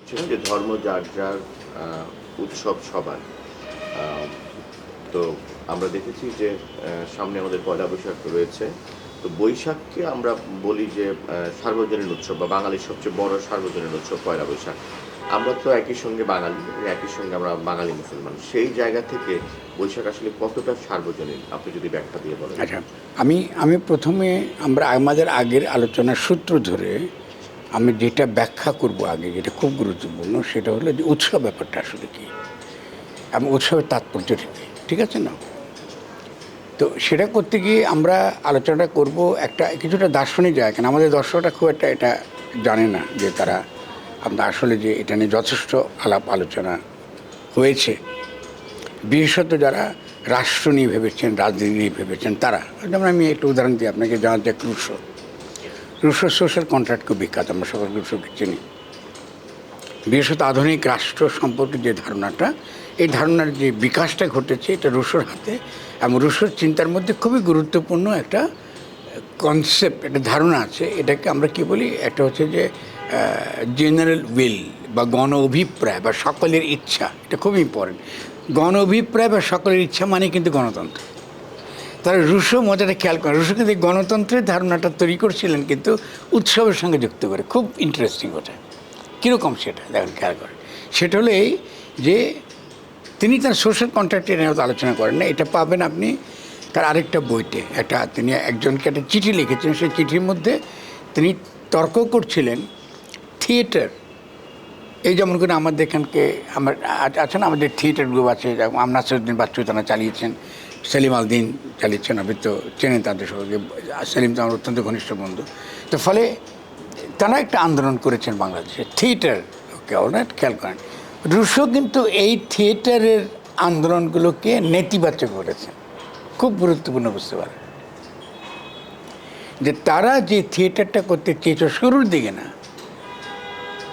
বলছিলেন যে ধর্ম যার যার উৎসব সবার। তো আমরা দেখেছি যে সামনে আমাদের পয়লা বৈশাখ রয়েছে। তো বৈশাখকে আমরা বলি যে সার্বজনীন উৎসব বা বাঙালির সবচেয়ে বড় সার্বজনীন উৎসব পয়লা বৈশাখ। আমরা তো একই সঙ্গে বাঙালি, একই সঙ্গে আমরা বাঙালি মুসলমান। সেই জায়গা থেকে বৈশাখ আসলে কতটা সার্বজনীন? আপনি যদি ব্যাখ্যা দিয়ে বলেন। আচ্ছা আমি আমি প্রথমে আমরা আমাদের আগের আলোচনার সূত্র ধরে আমি যেটা ব্যাখ্যা করব আগে, যেটা খুব গুরুত্বপূর্ণ, সেটা হলো যে উৎসব ব্যাপারটা আসলে কি। এবং উৎসবের তাৎপর্যটা কি, ঠিক আছে না? তো সেটা করতে গিয়ে আমরা আলোচনাটা করব একটা কিছুটা দার্শনিক জায়গা কেন আমাদের দর্শকরা খুব একটা এটা জানে না যে তারা আমরা আসলে যে এটা নিয়ে যথেষ্ট আলাপ আলোচনা হয়েছে। বিশেষত যারা রাষ্ট্র নিয়ে ভেবেছেন, রাজনীতি নিয়ে ভেবেছেন, তারা, যেমন আমি একটু উদাহরণ দিই, আপনাকে জানা যাক রুশো সোশ্যাল কন্ট্রাক্ট খুব বিখ্যাত, আমরা সকল রুশোকে চিনি। বিশেষত আধুনিক রাষ্ট্র সম্পর্কে যে ধারণাটা, এই ধারণার যে বিকাশটা ঘটেছে, এটা রুশোর হাতে, এবং রুশোর চিন্তার মধ্যে খুবই গুরুত্বপূর্ণ একটা কনসেপ্ট একটা ধারণা আছে। এটাকে আমরা কি বলি? একটা হচ্ছে যে জেনারেল উইল বা গণ অভিপ্রায় বা সকলের ইচ্ছা, এটা খুব ইম্পর্টেন্ট গণ অভিপ্রায় বা সকলের ইচ্ছা মানে কিন্তু গণতন্ত্র। তারা রুশো মজাটা খেয়াল করে। রুশো কিন্তু গণতন্ত্রের ধারণাটা তৈরি করছিলেন কিন্তু উৎসবের সঙ্গে যুক্ত করে। খুব ইন্টারেস্টিং ওটা। কীরকম সেটা? দেখেন খেয়াল করে। সেটা হলো এই যে তিনি তার সোশ্যাল কন্ট্রাক্টে নিয়ে আলোচনা করেন না। এটা পাবেন আপনি তার আরেকটা বইতে। একটা তিনি একজনকে একটা চিঠি লিখেছেন সেই চিঠির মধ্যে তিনি তর্ক করছিলেন থিয়েটার। এই যেমন করে আমাদের এখানকে, আমার আছে না, আমাদের থিয়েটার গ্রুপ আছে, যেমন আমনা সরুদ্দিন বাচ্চু তারা চালিয়েছেন। সেলিম আলদিন চালিয়েছেন, আপনি তো চেনেন তাদের সঙ্গে। সেলিম তো আমার অত্যন্ত ঘনিষ্ঠ বন্ধু। তো ফলে তারা একটা আন্দোলন করেছেন বাংলাদেশে। থিয়েটার অলরাইট খেয়াল করেন। রুশো কিন্তু এই থিয়েটারের আন্দোলনগুলোকে নেতিবাচক করেছেন খুব গুরুত্বপূর্ণ বুঝতে পারেন। যে তারা যে থিয়েটারটা করতে চেয়েছিল শুরুর দিকে না,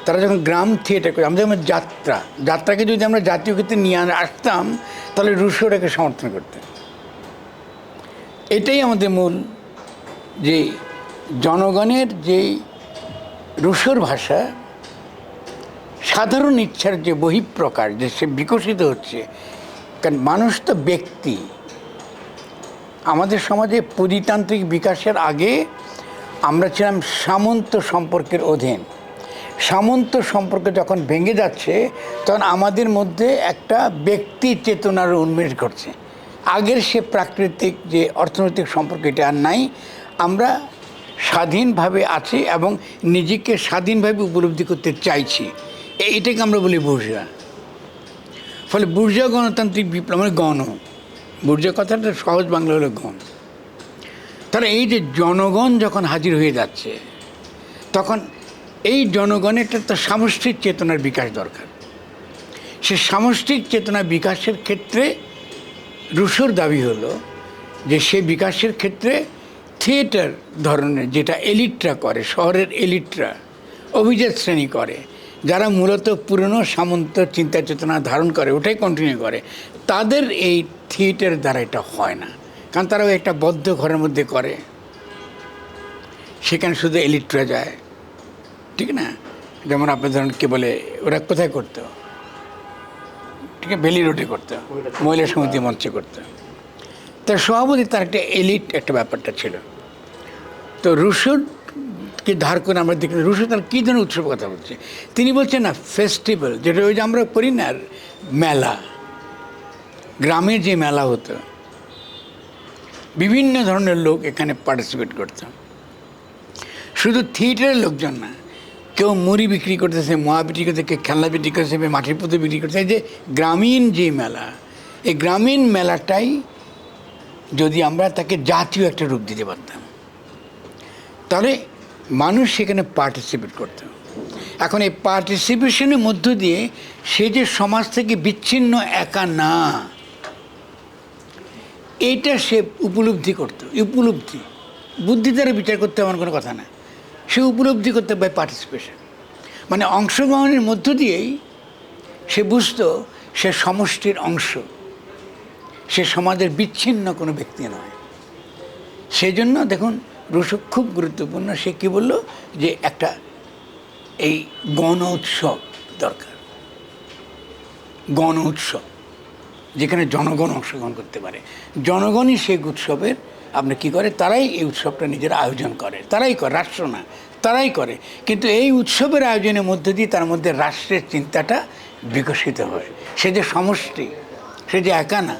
তারা যখন গ্রাম থিয়েটার করে যেমন যাত্রা, যাত্রাকে যদি আমরা জাতীয় ক্ষেত্রে নিয়ে আসতাম, তাহলে রুশোটাকে সমর্থন করতেন। এটাই আমাদের মূল যে জনগণের যেই রুশোর ভাষা, সাধারণ ইচ্ছার যে বহিঃপ্রকাশ, যে সে বিকশিত হচ্ছে, কারণ মানুষ তো ব্যক্তি। আমাদের সমাজে পুঁজিতান্ত্রিক বিকাশের আগে আমরা ছিলাম সামন্ত সম্পর্কের অধীন। সামন্ত সম্পর্ক যখন ভেঙে যাচ্ছে, তখন আমাদের মধ্যে একটা ব্যক্তি চেতনার উন্মেষ ঘটছে। আগের সে প্রাকৃতিক যে অর্থনৈতিক সম্পর্ক, এটা আর নাই। আমরা স্বাধীনভাবে আছি এবং নিজেকে স্বাধীনভাবে উপলব্ধি করতে চাইছি। এ- এটাকে আমরা বলি বুর্জা। ফলে বুর্জা গণতান্ত্রিক বিপ্লব মানে গণ। বুর্জা কথাটা সহজ বাংলা হলো গণ। তাহলে এই যে জনগণ যখন হাজির হয়ে যাচ্ছে, তখন এই জনগণের একটা সামষ্টিক চেতনার বিকাশ দরকার। সে সামষ্টিক চেতনা বিকাশের ক্ষেত্রে রুশোর দাবি হলো যে সে বিকাশের ক্ষেত্রে থিয়েটার ধরনের যেটা এলিটরা করে, শহরের এলিটরা, অভিজাত শ্রেণি করে, যারা মূলত পুরনো সামন্ত চিন্তা চেতনা ধারণ করে, ওটাই কন্টিনিউ করে, তাদের এই থিয়েটার দ্বারা এটা হয় না। কারণ তারা একটা বদ্ধ ঘরের মধ্যে করে, সেখানে শুধু এলিটরা যায়। ঠিক না? যেমন আপনি ধরুন কে বলে, ওরা কোথায় করতো? আছে বেলি রোডে করতো মহিলা সমিতি মঞ্চে করতো। তার সভাপতি তার একটা এলিট একটা ব্যাপারটা ছিল। তো রুশোকে ধার করে আমরা দেখি রুশো তার কী ধরনের উৎসব কথা বলছে? তিনি বলছেন না ফেস্টিভ্যাল যেটা ওই যে আমরা করি না, মেলা। গ্রামের যে মেলা হতো, বিভিন্ন ধরনের লোক এখানে পার্টিসিপেট করতো। শুধু থিয়েটারের লোকজন না কেউ মুড়ি বিক্রি করতেছে মোয়া বিক্রি করতেছে কেউ খেলনা বিক্রি করতেছে কেউ মাটির পুঁতে বিক্রি করতেছে যে গ্রামীণ যে মেলা, এই গ্রামীণ মেলাটাই যদি আমরা তাকে জাতীয় একটা রূপ দিতে পারতাম, তাহলে মানুষ সেখানে পার্টিসিপেট করত। এখন এই পার্টিসিপেশনের মধ্য দিয়ে সে যে সমাজ থেকে বিচ্ছিন্ন একা না, এইটা সে উপলব্ধি করতো উপলব্ধি বুদ্ধি দ্বারা বিচার করতে এমন কোনো কথা না। সে উপলব্ধি করতে পারে পার্টিসিপেশন মানে অংশগ্রহণের মধ্য দিয়েই সে বুঝতো সে সমষ্টির অংশ। সে সমাজের বিচ্ছিন্ন কোনো ব্যক্তি নয়। সেই জন্য দেখুন রুশো খুব গুরুত্বপূর্ণ। সে কী বলল? যে একটা এই গণ উৎসব দরকার। গণ উৎসব, যেখানে জনগণ অংশগ্রহণ করতে পারে। জনগণই সেই উৎসবের আপনি কি করে? তারাই এই উৎসবটা নিজেরা আয়োজন করে। তারাই করে, রাষ্ট্র না, তারাই করে। কিন্তু এই উৎসবের আয়োজনের মধ্যে দিয়ে তার মধ্যে রাষ্ট্রের চিন্তাটা বিকশিত হয়। সে যে সমষ্টি, সে যে একা না,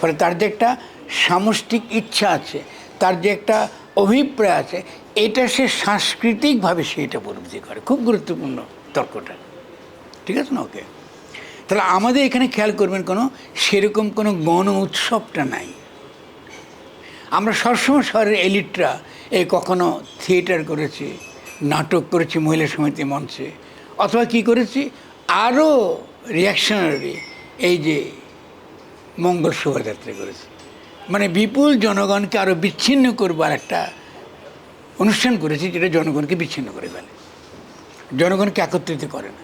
ফলে তার যে একটা সামষ্টিক ইচ্ছা আছে, তার যে একটা অভিপ্রায় আছে, এটা সে সাংস্কৃতিকভাবে সে এটা উপলব্ধি করে। খুব গুরুত্বপূর্ণ তর্কটা। ঠিক আছে না? ওকে? তাহলে আমাদের এখানে খেয়াল করবেন কোনো, সেরকম কোনো গণ উৎসবটা নাই। আমরা সবসময় শহরের এলিটরা, এই কখনো থিয়েটার করেছি, নাটক করেছি মহিলা সমিতি মঞ্চে। অথবা কি করেছি? আরও রিয়াকশনারি এই যে মঙ্গল শোভাযাত্রা করেছি। মানে বিপুল জনগণকে আরও বিচ্ছিন্ন করবার একটা অনুষ্ঠান করেছি, যেটা জনগণকে বিচ্ছিন্ন করে ফেলে। জনগণকে একত্রিত করে না।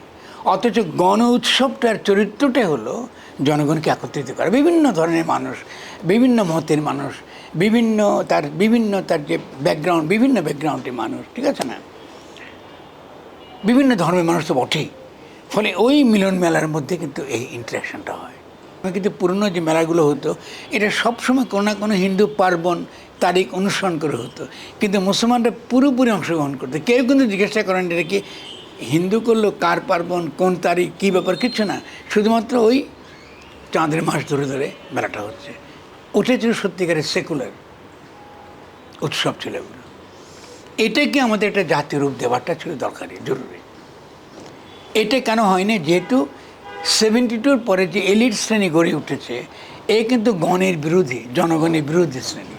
অথচ গণ উৎসবটার চরিত্রটাই হলো জনগণকে একত্রিত করা। বিভিন্ন ধরনের মানুষ, বিভিন্ন মতের মানুষ বিভিন্ন তার বিভিন্ন তার যে ব্যাকগ্রাউন্ড বিভিন্ন ব্যাকগ্রাউন্ডের মানুষ, ঠিক আছে না? বিভিন্ন ধর্মের মানুষ তো বটেই। ফলে ওই মিলন মেলার মধ্যে কিন্তু এই ইন্টারাকশনটা হয়। কিন্তু পুরনো যে মেলাগুলো হতো, এটা সবসময় কোনো না কোনো হিন্দু পার্বণ তারিখ অনুসরণ করে হতো। কিন্তু মুসলমানরা পুরোপুরি অংশগ্রহণ করতো। কেউ কিন্তু জিজ্ঞাসা করেন এটা কি হিন্দু করল, কার পার্বণ, কোন তারিখ, কী ব্যাপার কিছু না। শুধুমাত্র ওই চাঁদের মাস ধরে ধরে মেলাটা হচ্ছে। ওটা ছিল সত্যিকারের সেকুলার উৎসব ছিল এগুলো। এটাকে আমাদের একটা জাতীয় রূপ দেওয়াটা ছিল দরকারি, জরুরি। এটা কেন হয়নি? যেহেতু সেভেন্টি টুর পরে যে এলিট শ্রেণি গড়ে উঠেছে, এ কিন্তু গণের বিরোধী, জনগণের বিরোধী শ্রেণি।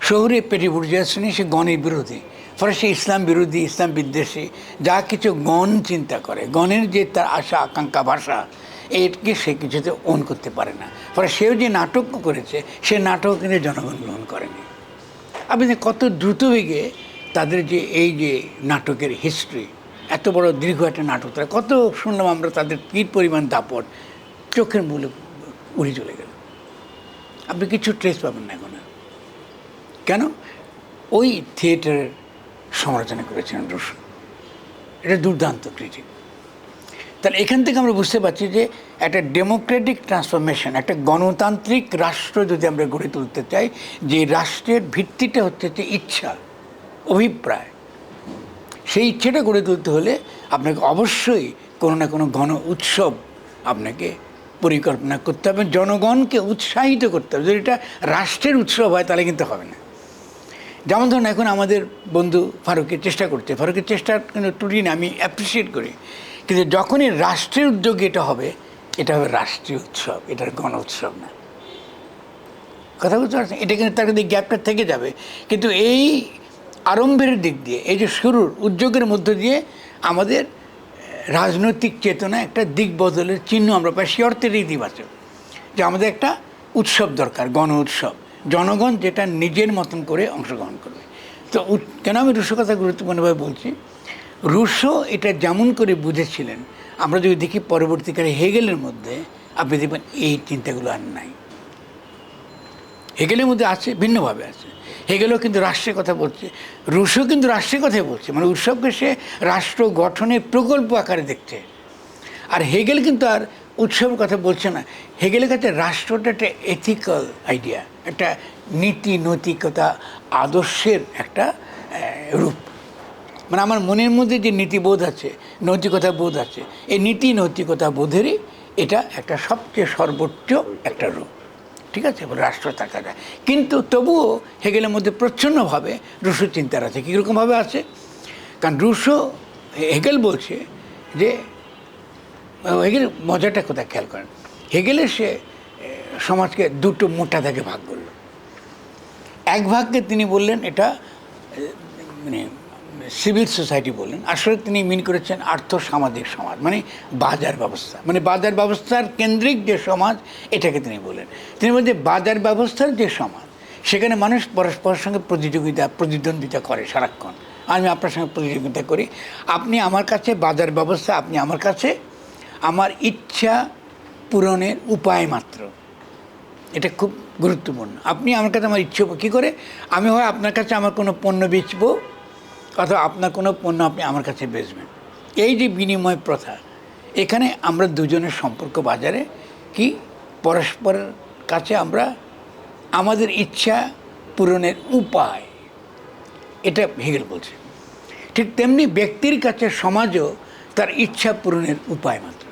শহরে পেটি বুর্জিয়া শ্রেণি, সে গণের বিরোধী। ফলে সে ইসলাম বিরোধী, ইসলাম বিদ্বেষী, যা কিছু গণ চিন্তা করে। গণের যে তার আশা, আকাঙ্ক্ষা, ভাষা এটাকে সে কিছুতে ওন করতে পারে না। ফলে সেও যে নাটক করেছে, সে নাটক কিন্তু জনগণ গ্রহণ করেনি। আপনি কত দ্রুত বেগে তাদের যে এই যে নাটকের হিস্ট্রি এত বড় দীর্ঘ একটা নাটক, তারা কত শুনলাম আমরা তাদের কী পরিমাণ দাপট, চোখের মূলে উড়ে চলে গেল। আপনি কিছু ট্রেস পাবেন না এখন। কেন? ওই থিয়েটারের সমালোচনা করেছিলেন রসুন এটা দুর্দান্ত ক্রিটিক তাহলে এখান থেকে আমরা বুঝতে পারছি যে একটা ডেমোক্রেটিক ট্রান্সফরমেশন, একটা গণতান্ত্রিক রাষ্ট্র যদি আমরা গড়ে তুলতে চাই, যে রাষ্ট্রের ভিত্তিটা হচ্ছে যে ইচ্ছা, অভিপ্রায়, সেই ইচ্ছেটা গড়ে তুলতে হলে আপনাকে অবশ্যই কোনো না কোনো গণ উৎসব আপনাকে পরিকল্পনা করতে হবে, জনগণকে উৎসাহিত করতে হবে। যদি এটা রাষ্ট্রের উৎসব হয়, তাহলে কিন্তু হবে না। যেমন ধরুন, এখন আমাদের বন্ধু ফারুকের চেষ্টা করছে। ফারুকের চেষ্টা কিন্তু ত্রুটি না, আমি অ্যাপ্রিসিয়েট করি। কিন্তু যখনই রাষ্ট্রের উদ্যোগে এটা হবে এটা হবে রাষ্ট্রীয় উৎসব, এটার গণ উৎসব না। কথা বুঝতে পারছেন? এটা কিন্তু তার কিন্তু গ্যাপটা থেকে যাবে। কিন্তু এই আরম্ভের দিক দিয়ে, এই যে শুরুর উদ্যোগের মধ্য দিয়ে আমাদের রাজনৈতিক চেতনা একটা দিক বদলের চিহ্ন আমরা পাই সে অর্থের ইতিবাচক। যে আমাদের একটা উৎসব দরকার, গণ উৎসব। জনগণ যেটা নিজের মতন করে অংশগ্রহণ করবে। তো কেন আমি রুশো কথা গুরুত্বপূর্ণভাবে বলছি? রুশো এটা যেমন করে বুঝেছিলেন, আমরা যদি দেখি পরবর্তীকালে হেগেলের মধ্যে, আপনি দেখবেন এই চিন্তাগুলো আর নাই। হেগেলের মধ্যে আছে, ভিন্নভাবে আছে। হেগেলও কিন্তু রাষ্ট্রের কথা বলছে রুশও কিন্তু রাষ্ট্রের কথাই বলছে মানে উৎসবকে সে রাষ্ট্র গঠনের প্রকল্প আকারে দেখছে। আর হেগেল কিন্তু আর উৎসবের কথা বলছে না। হেগেলের কাছে রাষ্ট্রটা একটা এথিক্যাল আইডিয়া একটা নীতি নৈতিকতা আদর্শের একটা রূপ। মানে আমার মনের মধ্যে যে নীতিবোধ আছে নৈতিকতা বোধ আছে, এই নীতি নৈতিকতা বোধেরই এটা একটা সবচেয়ে সর্বোচ্চ একটা রূপ। ঠিক আছে? রাষ্ট্র থাকা যায়। কিন্তু তবুও হেগেলের মধ্যে প্রচ্ছন্নভাবে রুশো চিন্তার আছে। কীরকমভাবে আছে? কারণ রুশো, হেগেল বলছে যে, হেগেল মজাটা কোথায় খেয়াল করেন? হেগেলে সে সমাজকে দুটো মোটা দাগে ভাগ করল। এক ভাগকে তিনি বললেন এটা মানে সিভিল সোসাইটি বললেন, আসলে তিনি মিন করেছেন আর্থ সামাজিক সমাজ মানে বাজার ব্যবস্থা মানে বাজার ব্যবস্থার কেন্দ্রিক যে সমাজ, এটাকে তিনি বলেন তিনি বলেন যে বাজার ব্যবস্থার যে সমাজ, সেখানে মানুষ পরস্পরের সঙ্গে প্রতিযোগিতা, প্রতিদ্বন্দ্বিতা করে সারাক্ষণ। আমি আপনার সঙ্গে প্রতিযোগিতা করি, আপনি আমার কাছে বাজার ব্যবস্থা, আপনি আমার কাছে, আমার ইচ্ছা পূরণের উপায় মাত্র। এটা খুব গুরুত্বপূর্ণ। আপনি আমার কাছে আমার ইচ্ছে, কী করে? আমি হয় আপনার কাছে আমার কোনো পণ্য বেচবো অথবা আপনার কোনো পণ্য আপনি আমার কাছে বেচবেন। এই যে বিনিময় প্রথা, এখানে আমরা দুজনের সম্পর্ক বাজারে কি? পরস্পরের কাছে আমরা আমাদের ইচ্ছা পূরণের উপায়, এটা হেগেল বলছে। ঠিক তেমনি ব্যক্তির কাছে সমাজও তার ইচ্ছা পূরণের উপায় মাত্র।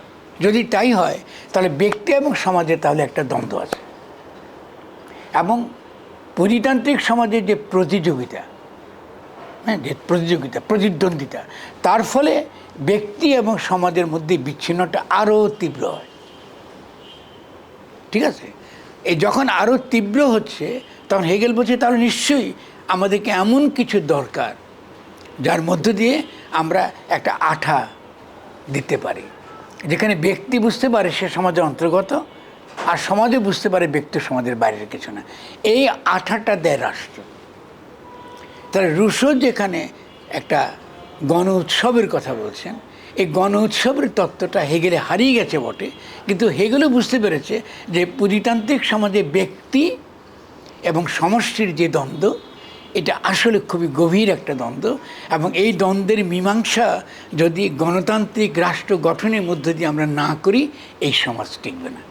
যদি তাই হয়, তাহলে ব্যক্তি এবং সমাজে তাহলে একটা দ্বন্দ্ব আছে। এবং পরিতান্ত্রিক সমাজের যে প্রতিযোগিতা হ্যাঁ প্রতিযোগিতা, প্রতিদ্বন্দ্বিতা। তার ফলে ব্যক্তি এবং সমাজের মধ্যে বিচ্ছিন্নতা আরও তীব্র হয়। ঠিক আছে? এই যখন আরও তীব্র হচ্ছে, তখন হেগেল বলছে, তাহলে নিশ্চয়ই আমাদেরকে এমন কিছু দরকার, যার মধ্য দিয়ে আমরা একটা আঠা দিতে পারি। যেখানে ব্যক্তি বুঝতে পারে সে সমাজের অন্তর্গত, আর সমাজে বুঝতে পারে ব্যক্তি সমাজের বাইরের কিছু না। এই আঠাটা দেয় রাষ্ট্র। তাহলে রুশো যেখানে একটা গণ উৎসবের কথা বলছেন, এই গণ উৎসবের তত্ত্বটা হেগেলে হারিয়ে গেছে বটে, কিন্তু হেগেলও বুঝতে পেরেছে যে পুঁজিতান্ত্রিক সমাজে ব্যক্তি এবং সমষ্টির যে দ্বন্দ্ব, এটা আসলে খুবই গভীর একটা দ্বন্দ্ব এবং এই দ্বন্দ্বের মীমাংসা যদি গণতান্ত্রিক রাষ্ট্র গঠনের মধ্য দিয়ে আমরা না করি, এই সমাজ টিকবে না।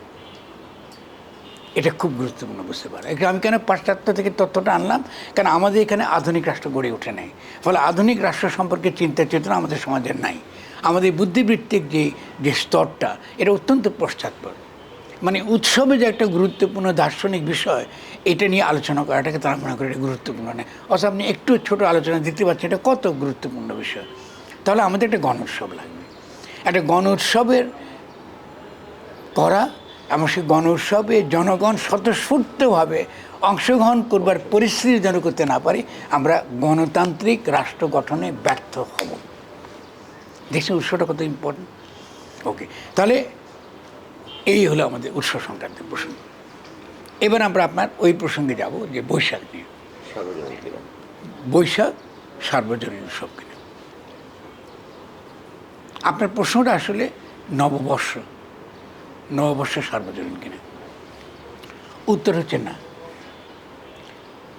এটা খুব গুরুত্বপূর্ণ বুঝতে পারে। আমি কেন পাশ্চাত্য থেকে তথ্যটা আনলাম? কারণ আমাদের এখানে আধুনিক রাষ্ট্র গড়ে ওঠে নাই? ফলে আধুনিক রাষ্ট্র সম্পর্কে চিন্তা চেতনা আমাদের সমাজের নাই। আমাদের বুদ্ধিবৃত্তিক যে যে স্তরটা, এটা অত্যন্ত পশ্চাৎপদ। মানে উৎসবে যে একটা গুরুত্বপূর্ণ দার্শনিক বিষয়, এটা নিয়ে আলোচনা করাটাকে তারা মনে করে এটা গুরুত্বপূর্ণ নয়। অথচ আপনি একটু ছোট আলোচনা দিতে পারছেন এটা কত গুরুত্বপূর্ণ বিষয়। তাহলে আমাদের একটা গণ উৎসব লাগবে। একটা গণ উৎসবের করা এবং সেই গণ উৎসবে জনগণ স্বতঃস্ফূর্তভাবে অংশগ্রহণ করবার পরিস্থিতি যেন করতে না পারি, আমরা গণতান্ত্রিক রাষ্ট্র গঠনে ব্যর্থ হব। দেশের উৎসটা কত ইম্পর্টেন্ট ওকে তাহলে এই হলো আমাদের উৎস সংক্রান্ত প্রসঙ্গ। এবার আমরা আপনার ওই প্রসঙ্গে যাব যে বৈশাখ নিয়ে। বৈশাখ সার্বজনীন উৎসব কিনা। আপনার প্রশ্নটা আসলে নববর্ষ। নববর্ষ সার্বজনীন কিনা? উত্তর হচ্ছে না।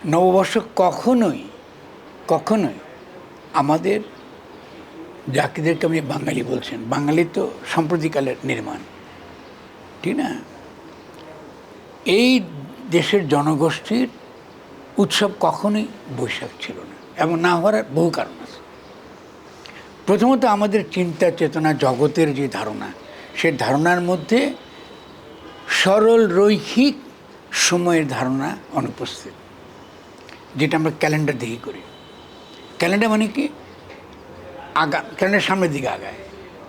নববর্ষ কখনোই কখনোই আমাদের জাতিদেরকে আপনি বাঙালি বলছেন বাঙালি তো সম্প্রতিকালের নির্মাণ। ঠিক না? এই দেশের জনগোষ্ঠীর উৎসব কখনোই বৈশাখ ছিল না, এবং না হওয়ার বহু কারণ আছে। প্রথমত আমাদের চিন্তা চেতনা জগতের যে ধারণা সে ধারণার মধ্যে সরল রৈখিক সময়ের ধারণা অনুপস্থিত, যেটা আমরা ক্যালেন্ডার দেখে করি। ক্যালেন্ডার মানে কি? আগা, ক্যালেন্ডার সামনের দিকে আগায়।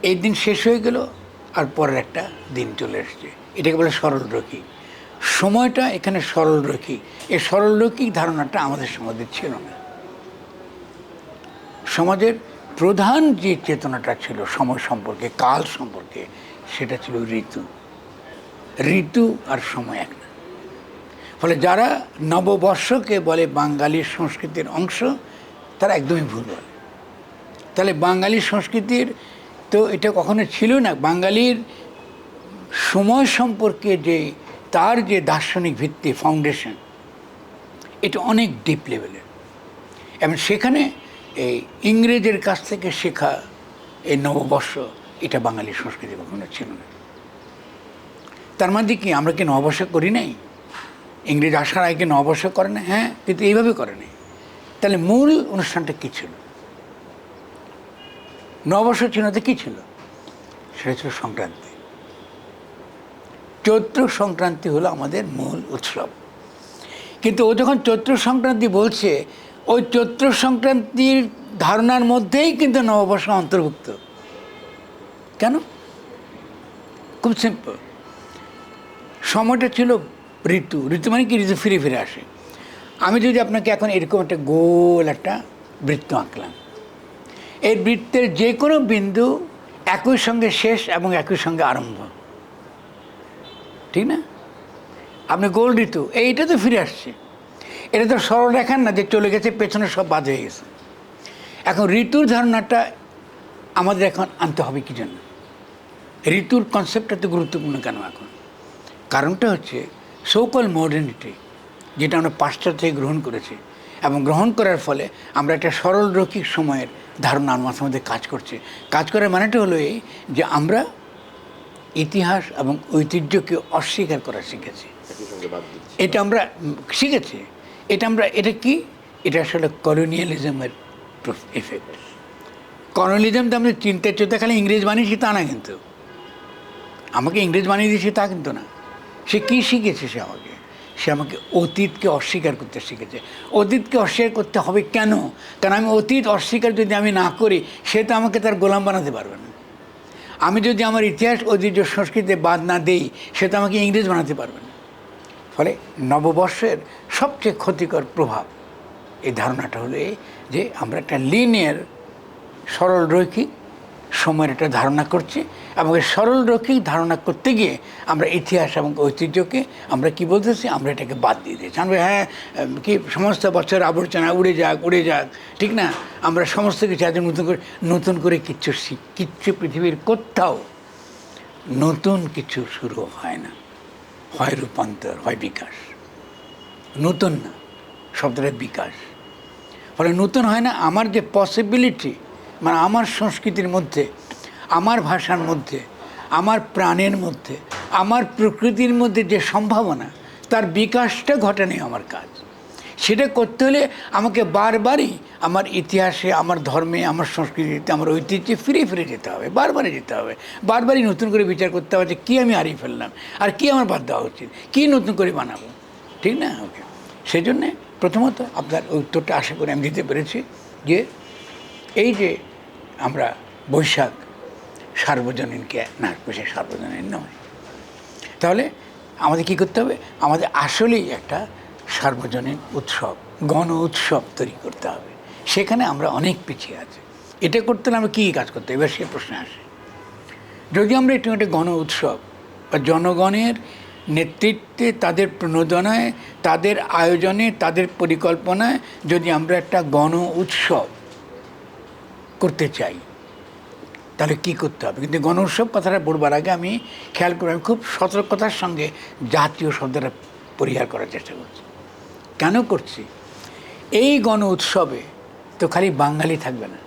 এই দিন শেষ হয়ে গেল আর পরের একটা দিন চলে এসছে। এটাকে বলে সরল রৈখিক। সময়টা এখানে সরল রৈখিক। এই সরল রৈখিক ধারণাটা আমাদের সমাজে ছিল না। সমাজের প্রধান যে চেতনাটা ছিল, সময় সম্পর্কে, কাল সম্পর্কে সেটা ছিল ঋতু। ঋতু আর সময় এক না। ফলে যারা নববর্ষকে বলে বাঙালির সংস্কৃতির অংশ, তারা একদমই ভুল বলে। তাহলে বাঙালি সংস্কৃতির তো এটা কখনো ছিল না। বাঙালির সময় সম্পর্কে যে, তার যে দার্শনিক ভিত্তি ফাউন্ডেশন এটা অনেক ডিপ লেভেলের এবং সেখানে এই ইংরেজের কাছ থেকে শেখা এই নববর্ষ এটা বাঙালি সংস্কৃতি কখনো ছিল না। তার মধ্যে কি, আমরা কি নববর্ষ করি নাই? ইংরেজ আসার আগে নববর্ষ করে না হ্যাঁ কিন্তু এইভাবে করে নাই। তাহলে মূল অনুষ্ঠানটা কী ছিল? নববর্ষ চিহ্নতে কী ছিল? সেটা ছিল সংক্রান্তি। চৈত্র সংক্রান্তি হলো আমাদের মূল উৎসব। কিন্তু ও যখন চৈত্র সংক্রান্তি বলছে, ওই চৈত্র সংক্রান্তির ধারণার মধ্যেই কিন্তু নববর্ষ অন্তর্ভুক্ত। কেন? খুব সিম্পল সময়টা ছিল ঋতু। ঋতু মানে কি? ঋতু ফিরে ফিরে আসে। আমি যদি আপনাকে এখন এরকম একটা গোল একটা বৃত্ত আঁকলাম, এই বৃত্তের যে কোনো বিন্দু একই সঙ্গে শেষ এবং একই সঙ্গে আরম্ভ। ঠিক না? আপনি গোল ঋতু, এইটা তো ফিরে আসছে। এটা তো সরল রেখান না যে চলে গেছে, পেছনে সব বাদ হয়ে গেছে। এখন ঋতুর ধারণাটা আমাদের এখন আনতে হবে কি জন্য? ঋতুর কনসেপ্টটা তো গুরুত্বপূর্ণ কেন এখন? কারণটা হচ্ছে সৌকল মডার্নিটি যেটা আমরা পাশ্চাত্য থেকে গ্রহণ করেছি এবং গ্রহণ করার ফলে আমরা একটা সরল রৈখিক সময়ের ধারণা আমার মধ্যে কাজ করছে। কাজ করার মানেটা হলো এই যে আমরা ইতিহাস এবং ঐতিহ্যকে অস্বীকার করা শিখেছি। এটা আমরা শিখেছি। এটা আমরা এটা কি? এটা আসলে কলোনিয়ালিজমের এফেক্ট কলোনিয়ালিজম তো আমরা চিন্তা চোদ্দা খালি ইংরেজ বানিয়েছি তা না কিন্তু। আমাকে ইংরেজ বানিয়ে দিয়েছে, তা কিন্তু না। সে কী শিখেছে সে আমাকে? সে আমাকে অতীতকে অস্বীকার করতে শিখেছে। অতীতকে অস্বীকার করতে হবে কেন? কারণ আমি অতীত অস্বীকার যদি আমি না করি, সে তো আমাকে তার গোলাম বানাতে পারবে না। আমি যদি আমার ইতিহাস, ঐতিহ্য সংস্কৃতি বাদ না দেই, সে তো আমাকে ইংরেজ বানাতে পারবে না। ফলে নববর্ষের সবচেয়ে ক্ষতিকর প্রভাব এই ধারণাটা হলো এই যে আমরা একটা লিনিয়ার সরল রৈখিক সময়ের একটা ধারণা করছি এবং সরল রৈখিক ধারণা করতে গিয়ে আমরা ইতিহাস এবং ঐতিহ্যকে আমরা কি বলতেছি? আমরা এটাকে বাদ দিয়ে দিয়েছি। আমরা হ্যাঁ কি সমস্ত বছর আবর্জনা উড়ে যাক উড়ে যাক, ঠিক না? আমরা সমস্ত কিছু আজ নতুন করে নতুন করে কিচ্ছু শিখ- কিচ্ছু পৃথিবীর কোথাও নতুন কিছু শুরু হয় না। হয় রূপান্তর, হয় বিকাশ। নতুন না, শব্দটা বিকাশ। ফলে নতুন হয় না, আমার যে পসিবিলিটি মানে আমার সংস্কৃতির মধ্যে আমার ভাষার মধ্যে, আমার প্রাণের মধ্যে, আমার প্রকৃতির মধ্যে যে সম্ভাবনা, তার বিকাশটা ঘটানো আমার কাজ। সেটা করতে হলে আমাকে বারবারই আমার ইতিহাসে, আমার ধর্মে, আমার সংস্কৃতিতে, আমার ঐতিহ্যে ফিরে ফিরে যেতে হবে, বারবারই যেতে হবে। বারবারই নতুন করে বিচার করতে হবে যে কী আমি হারিয়ে ফেললাম, আর কী আমার বাদ দেওয়া উচিত, কী নতুন করে বানাবো। ঠিক না? ওকে। সেই জন্যে প্রথমত আপনার উত্তরটা আশা করি আমি দিতে পেরেছি যে, এই যে আমরা বৈশাখ সার্বজনীনকে না বৈশাখ সার্বজনীন নয়। তাহলে আমাদের কি করতে হবে? আমাদের আসলেই একটা সার্বজনীন উৎসব, গণ উৎসব তৈরি করতে হবে। সেখানে আমরা অনেক পিছিয়ে আছি। এটা করতে হলে আমরা কী কাজ করতে এবার সে প্রশ্নে আসে। যদি আমরা একটু একটা গণ উৎসব, বা জনগণের নেতৃত্বে তাদের প্রণোদনায়, তাদের আয়োজনে, তাদের পরিকল্পনায় যদি আমরা একটা গণ উৎসব করতে চাই তাহলে কি করতে হবে? কিন্তু গণ উৎসব কথাটা বলবার আগে আমি খেয়াল করি আমি খুব সতর্কতার সঙ্গে জাতীয় শব্দটা পরিহার করার চেষ্টা করছি। কেন করছি? এই গণ উৎসবে তো খালি বাঙালি থাকবে না।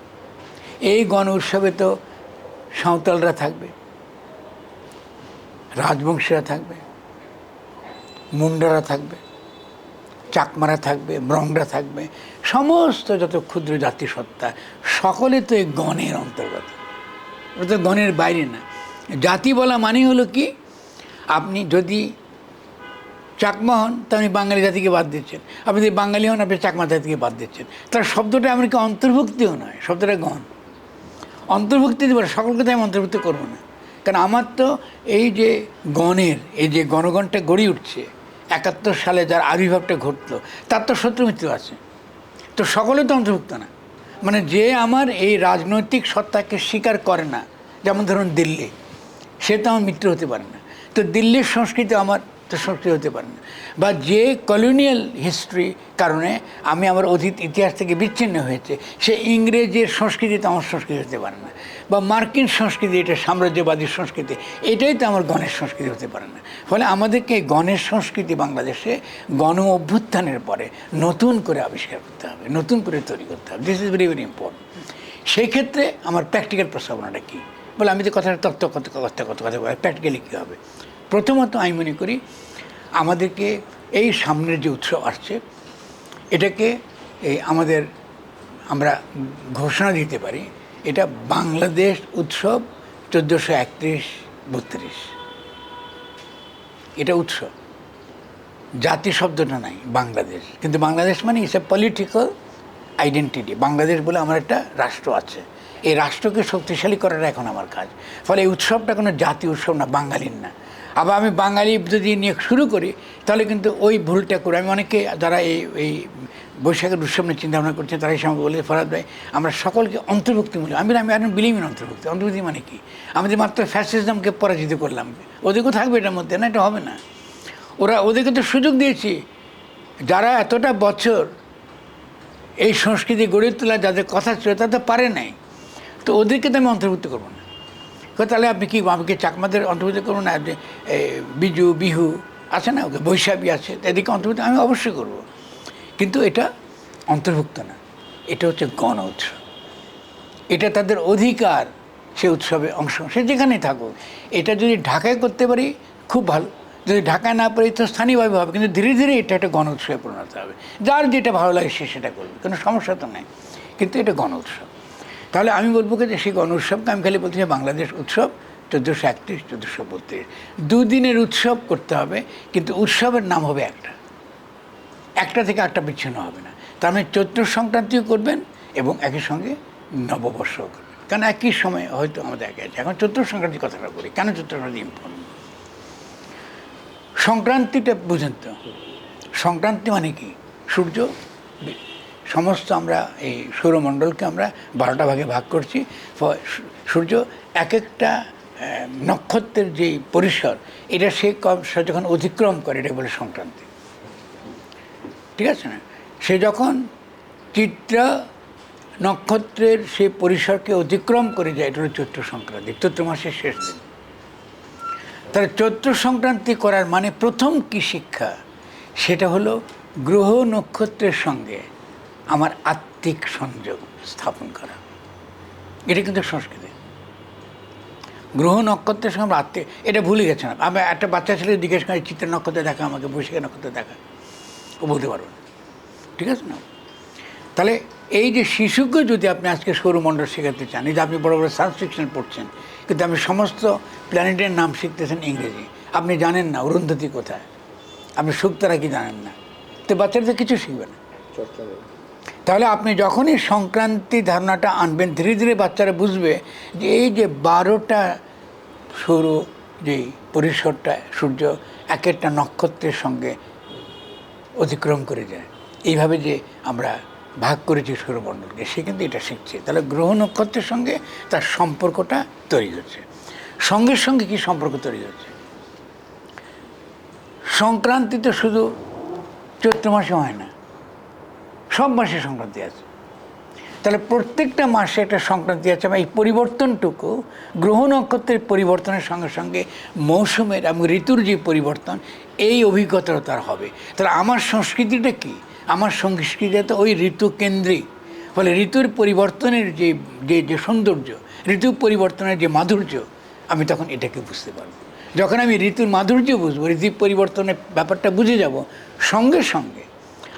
এই গণ উৎসবে তো সাঁওতালরা থাকবে, রাজবংশীরা থাকবে, মুন্ডারা থাকবে, চাকমারা থাকবে ব্রংরা থাকবে, সমস্ত যত ক্ষুদ্র জাতিসত্তা, সকলে তো এই গণের অন্তর্গত। ওটা তো গণের বাইরে না। জাতি বলা মানে হলো কি, আপনি যদি চাকমা হন তা আপনি বাঙালি জাতিকে বাদ দিচ্ছেন। আপনি যদি বাঙালি হন, আপনি চাকমা জাতিকে বাদ দিচ্ছেন। তার শব্দটা এমনকি অন্তর্ভুক্তিও নয়, শব্দটা গণ। অন্তর্ভুক্তি দেবো সকলকে তো আমি অন্তর্ভুক্ত করব না। কারণ আমার তো এই যে গণের, এই যে গণগণটা গড়ে উঠছে, একাত্তর সালে যার আবির্ভাবটা ঘটলো, তার তো শত্রু মৃত্যু আছে। তো সকলে তো অন্তর্ভুক্ত না। মানে যে আমার এই রাজনৈতিক সত্তাকে স্বীকার করে না, যেমন ধরুন দিল্লি, সে তো আমার মিত্র হতে পারে না। তো দিল্লির সংস্কৃতি আমার তো সংস্কৃতি হতে পারে না বা যে কলোনিয়াল হিস্ট্রি কারণে আমি আমার অতীত ইতিহাস থেকে বিচ্ছিন্ন হয়েছে সে ইংরেজের সংস্কৃতিতে আমার সংস্কৃতি হতে পারে না বা মার্কিন সংস্কৃতি এটা সাম্রাজ্যবাদী সংস্কৃতি এটাই তো আমার গণের সংস্কৃতি হতে পারে না ফলে আমাদেরকে এই সংস্কৃতি বাংলাদেশে গণ অভ্যুত্থানের পরে নতুন করে আবিষ্কার করতে হবে নতুন করে তৈরি করতে হবে this is very very important সেই ক্ষেত্রে আমার প্র্যাকটিক্যাল প্রস্তাবনাটা কী বলে আমি তো কথাটা তত্ত্ব কথা কথা বলে প্র্যাকটিক্যালি কী হবে প্রথমত আমি মনে করি আমাদেরকে এই সামনের যে উৎসব আসছে, এটাকে এই আমাদের আমরা ঘোষণা দিতে পারি, এটা বাংলাদেশ উৎসব চোদ্দোশো একত্রিশ বত্রিশ। এটা উৎসব। জাতি শব্দটা নাই, বাংলাদেশ। কিন্তু বাংলাদেশ মানে it's a political identity Bangladesh বলে আমার একটা রাষ্ট্র আছে। এই রাষ্ট্রকে শক্তিশালী করাটা এখন আমার কাজ। ফলে এই উৎসবটা কোনো জাতি উৎসব না, বাঙালির না। আবার আমি বাঙালি যদি নিয়ে শুরু করি, তাহলে কিন্তু ওই ভুলটা করে আমি অনেকে যারা এই এই বৈশাখের উৎসব নিয়ে চিন্তা ভাবনা করছেন তারা এই সময় বলে, ফরাদ ভাই, আমরা সকলকে অন্তর্ভুক্তিমূলক আমি আমি এখন বিলিমিন অন্তর্ভুক্তি। অন্তর্ভুক্তি মানে কি? আমি যে মাত্র ফ্যাসিজমকে পরাজিত করলাম। ওদেরকেও থাকবে এটার মধ্যে, না এটা হবে না। ওরা, ওদেরকে তো সুযোগ দিয়েছি। যারা এতটা বছর এই সংস্কৃতি গড়ে তোলা যাদের কথা ছিল তা তো পারে নাই। তো ওদেরকে তো আমি অন্তর্ভুক্ত করব না। তাহলে আপনি কি আমাকে চাকমাদের অন্তর্ভুক্ত করুন? না যে, বিজু বিহু আছে না ওকে? বৈশাখী আছে এদিকে অন্তর্ভুক্ত আমি অবশ্যই করব। কিন্তু এটা অন্তর্ভুক্ত না। এটা হচ্ছে গণ উৎসব। এটা তাদের অধিকার সে উৎসবে অংশ। সে যেখানেই থাকুক। এটা যদি ঢাকায় করতে পারি খুব ভালো। যদি ঢাকায় না পারি তো স্থানীয়ভাবে হবে। কিন্তু ধীরে ধীরে এটা একটা গণ উৎসবে পরিণত হবে। যার যেটা ভালো লাগে সে সেটা করবে। কোনো সমস্যা তো নেই। কিন্তু এটা গণ উৎসব। তাহলে আমি বলব যে সেই গণ উৎসবকে আমি খালি চাই বাংলাদেশ উৎসব চোদ্দোশো একত্রিশ, চোদ্দোশো বত্রিশ। দুদিনের উৎসব করতে হবে, কিন্তু উৎসবের নাম হবে একটা। একটা থেকে একটা বিচ্ছিন্ন হবে না। তার মানে চৈত্র সংক্রান্তিও করবেন এবং একই সঙ্গে নববর্ষও করবেন। কারণ একই সময় হয়তো আমাদের একে আছে। এখন চৈত্র সংক্রান্তির কথাটা বলি। কেন চৈত্র সংক্রান্তি ইম্পর্টেন্ট সংক্রান্তিটা বুঝেন তো। সংক্রান্তি মানে কি? সূর্য সমস্ত আমরা এই সৌরমণ্ডলকে আমরা বারোটা ভাগে ভাগ করছি। সূর্য এক একটা নক্ষত্রের যে পরিসর, এটা সে কম, সে যখন অতিক্রম করে, এটা বলে সংক্রান্তি। ঠিক আছে না? সে যখন চিত্র নক্ষত্রের সে পরিসরকে অতিক্রম করে যায়, এটা হলো চৈত্র সংক্রান্তি, চৈত্র মাসের শেষ দিন। তাহলে চৈত্র সংক্রান্তি করার মানে প্রথম কি শিক্ষা? সেটা হলো গ্রহ নক্ষত্রের সঙ্গে আমার আত্মিক সংযোগ স্থাপন করা। এটা কিন্তু সংস্কৃতি। গ্রহ নক্ষত্রের সঙ্গে আমরা আত্মিক এটা ভুলে গেছে না। আমি একটা বাচ্চা ছেলে জিজ্ঞেস করি চিত্র নক্ষত্রে দেখা, আমাকে বৈশাখী নক্ষত্রে দেখা? ও বলতে পারবে ঠিক আছে না? তাহলে এই যে শিশুকে যদি আপনি আজকে সৌরমণ্ডল শেখাতে চান, এই যে আপনি বড় বড় সায়েন্স ফিকশন পড়ছেন, কিন্তু আপনি সমস্ত প্ল্যানেটের নাম শিখতেছেন ইংরেজি, আপনি জানেন না অরুন্ধতি কোথায়? আপনি শুক্তারা কি জানেন না? তো বাচ্চাদের কিছু শিখবে না। তাহলে আপনি যখনই সংক্রান্তি ধারণাটা আনবেন, ধীরে ধীরে বাচ্চারা বুঝবে যে এই যে বারোটা সৌর যে পরিসরটা সূর্য এক একটা নক্ষত্রের সঙ্গে অতিক্রম করে যায়। এইভাবে যে আমরা ভাগ করেছি সৌরমণ্ডলকে, সে কিন্তু এটা শিখছে। তাহলে গ্রহ নক্ষত্রের সঙ্গে তার সম্পর্কটা তৈরি হচ্ছে। সঙ্গে সঙ্গে কি সম্পর্ক তৈরি হচ্ছে? সংক্রান্তি তো শুধু চৈত্র মাসে হয় না। সব মাসে সংক্রান্তি আছে। তাহলে প্রত্যেকটা মাসে একটা সংক্রান্তি আছে এই পরিবর্তনটুকু গ্রহ নক্ষত্রের পরিবর্তনের সঙ্গে সঙ্গে মৌসুমের এবং ঋতুর যে পরিবর্তন, এই অভিজ্ঞতাও তার হবে। তাহলে আমার সংস্কৃতিটা কি? আমার সংস্কৃতিটা তো ওই ঋতু কেন্দ্রিক। ফলে ঋতুর পরিবর্তনের যে যে যে সৌন্দর্য, ঋতু পরিবর্তনের যে মাধুর্য, আমি তখন এটাকে বুঝতে পারব। যখন আমি ঋতুর মাধুর্য বুঝব ঋতু পরিবর্তনের ব্যাপারটা বুঝে যাব, সঙ্গে সঙ্গে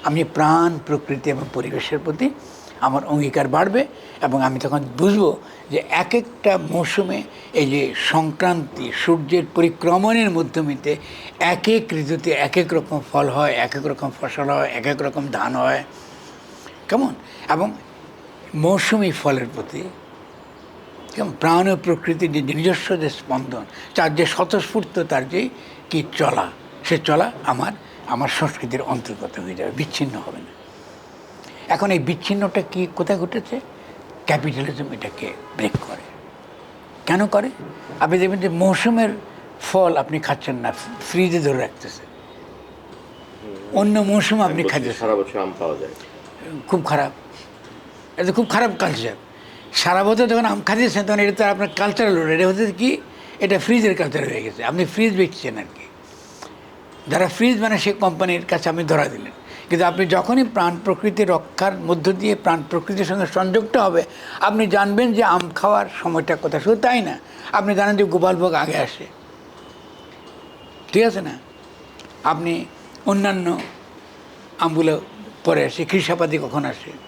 আমি প্রাণ, প্রকৃতি এবং পরিবেশের প্রতি আমার অঙ্গীকার বাড়বে এবং আমি তখন বুঝব যে এক একটা মৌসুমে এই যে সংক্রান্তি, সূর্যের পরিক্রমণের মাধ্যমেতে এক এক ঋতুতে এক এক রকম ফল হয় এক এক রকম ফসল হয় এক এক রকম ধান হয়। কেমন? এবং মৌসুমি ফলের প্রতি কেমন? প্রাণ ও প্রকৃতির যে নিজস্ব যে স্পন্দন তার যে স্বতঃস্ফূর্ত তার যে কি চলা, সে চলা আমার আমার সংস্কৃতির অন্তর্গত হয়ে যাবে বিচ্ছিন্ন হবে না। এখন এই বিচ্ছিন্নটা কি কোথায় ঘটেছে? ক্যাপিটালিজম এটাকে ব্রেক করে। কেন করে? আপনি দেখবেন যে মৌসুমের ফল আপনি খাচ্ছেন না ফ্রিজে ধরে রাখতেছে অন্য মৌসুম আপনি খাচ্ছেন সারা বছর আম পাওয়া যায়। খুব খারাপ। এটা খুব খারাপ কালচার সারা বছর যখন আম খাচ্ছেন তখন এটা তো আপনার কালচারাল এটা হচ্ছে কি? এটা ফ্রিজের কালচার হয়ে গেছে। আপনি ফ্রিজ বেচছেন আর কি। যারা ফ্রিজ মানে সে কোম্পানির কাছে আপনি ধরা দিলেন। কিন্তু আপনি যখনই প্রাণ প্রকৃতি রক্ষার মধ্য দিয়ে প্রাণ প্রকৃতির সঙ্গে সংযুক্ত হবে, আপনি জানবেন যে আম খাওয়ার সময়টা কোথায়। শুধু তাই না, আপনি জানেন যে গোপালভোগ আগে আসে। ঠিক আছে না? আপনি অন্যান্য আমগুলো পরে আসে, কৃষাপাতি কখন আসে?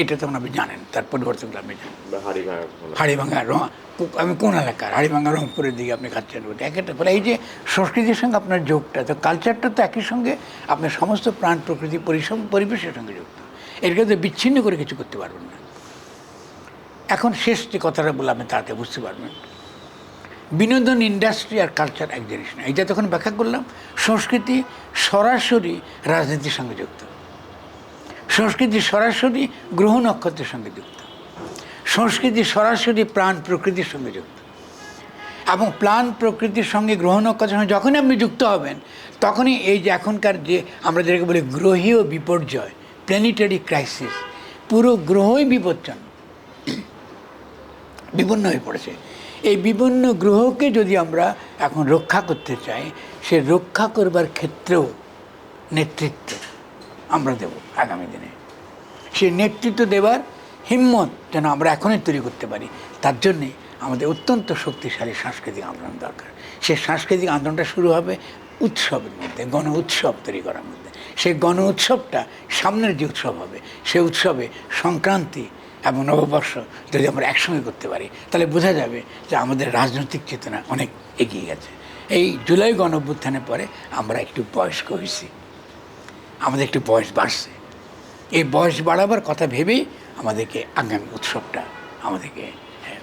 এটা তখন আপনি জানেন তার পরিবর্তনটা আপনি জানেন। হাড়িভাঙ্গা আমি কোন এলাকার? হাড়িভাঙ্গা রংপুরের দিকে আপনি খাচ্ছেন বলতে একটা ফলে এই যে সংস্কৃতির সঙ্গে আপনার যোগটা তো কালচারটা তো একই সঙ্গে আপনার সমস্ত প্রাণ প্রকৃতি পরিশ্রম পরিবেশের সঙ্গে যুক্ত। এটাকে তো বিচ্ছিন্ন করে কিছু করতে পারবেন না। এখন শেষ যে কথাটা বলে আপনি তাতে বুঝতে পারবেন। বিনোদন ইন্ডাস্ট্রি আর কালচার এক জিনিস না। এটা তখন ব্যাখ্যা করলাম সংস্কৃতি সরাসরি রাজনীতির সঙ্গে যুক্ত। সংস্কৃতি সরাসরি গ্রহ নক্ষত্রের সঙ্গে যুক্ত। সংস্কৃতি সরাসরি প্রাণ প্রকৃতির সঙ্গে যুক্ত। এবং প্রাণ প্রকৃতির সঙ্গে গ্রহ নক্ষত্রের সঙ্গে যখনই আপনি যুক্ত হবেন, তখনই এই যে এখনকার যে আমরা যেটাকে বলি গ্রহীয় বিপর্যয় প্ল্যানিটারি ক্রাইসিস পুরো গ্রহই বিপজ্জনক। বিপন্ন হয়ে পড়েছে। এই বিভিন্ন গ্রহকে যদি আমরা এখন রক্ষা করতে চাই, সে রক্ষা করবার ক্ষেত্রেও নেতৃত্ব আমরা দেব আগামী দিনে। সেই নেতৃত্ব দেবার হিম্মত যেন আমরা এখনই তৈরি করতে পারি, তার জন্যে আমাদের অত্যন্ত শক্তিশালী সাংস্কৃতিক আন্দোলন দরকার। সেই সাংস্কৃতিক আন্দোলনটা শুরু হবে উৎসবের মধ্যে, গণ উৎসব তৈরি করার মধ্যে। সেই গণ উৎসবটা সামনের যে উৎসব হবে সেই উৎসবে সংক্রান্তি এবং নববর্ষ যদি আমরা একসঙ্গে করতে পারি, তাহলে বোঝা যাবে যে আমাদের রাজনৈতিক চেতনা অনেক এগিয়ে গেছে। এই জুলাই গণ পরে আমরা একটু বয়স্ক হয়েছি। আমাদের একটু বয়স বাড়ছে। এই বয়স বাড়াবার কথা ভেবেই আমাদেরকে আগামী উৎসবটা আমাদেরকে হ্যাঁ,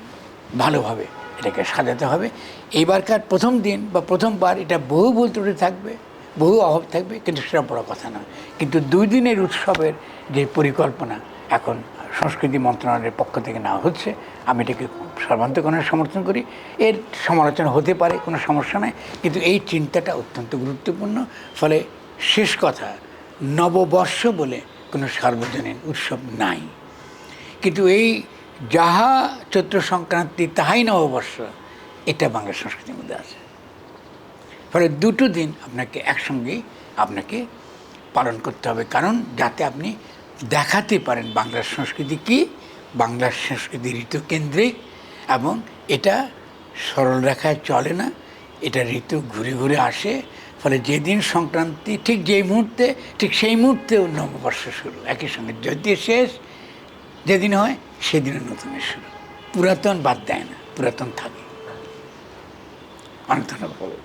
ভালোভাবে এটাকে সাজাতে হবে। এইবারকার প্রথম দিন বা প্রথমবার এটা বহু ভুল ত্রুটি থাকবে বহু অভাব থাকবে কিন্তু সেটা বড় কথা নয়। কিন্তু দুই দিনের উৎসবের যে পরিকল্পনা এখন সংস্কৃতি মন্ত্রণালয়ের পক্ষ থেকে নেওয়া হচ্ছে আমি এটাকে খুব সর্বান্তকরণে সমর্থন করি। এর সমালোচনা হতে পারে কোনো সমস্যা নাই। কিন্তু এই চিন্তাটা অত্যন্ত গুরুত্বপূর্ণ। ফলে শেষ কথা নববর্ষ বলে কোনো সার্বজনীন উৎসব নাই। কিন্তু এই যাহা চৈত্র সংক্রান্তি, তাহাই নববর্ষ, এটা বাংলা সংস্কৃতির মধ্যে আছে। ফলে দুটো দিন আপনাকে একসঙ্গেই আপনাকে পালন করতে হবে, কারণ যাতে আপনি দেখাতে পারেন বাংলার সংস্কৃতি কী বাংলার সংস্কৃতি ঋতুকেন্দ্রিক, এবং এটা সরল রেখায় চলে না, এটা ঋতু ঘুরে ঘুরে আসে ফলে যেদিন সংক্রান্তি, ঠিক যেই মুহূর্তে, ঠিক সেই মুহূর্তেও নববর্ষ শুরু। একই সঙ্গে যদি শেষ, যেদিন হয়, সেদিনও নতুনের শুরু। পুরাতন বাদ দেয় না, পুরাতন থাকে। অনেক ধন্যবাদ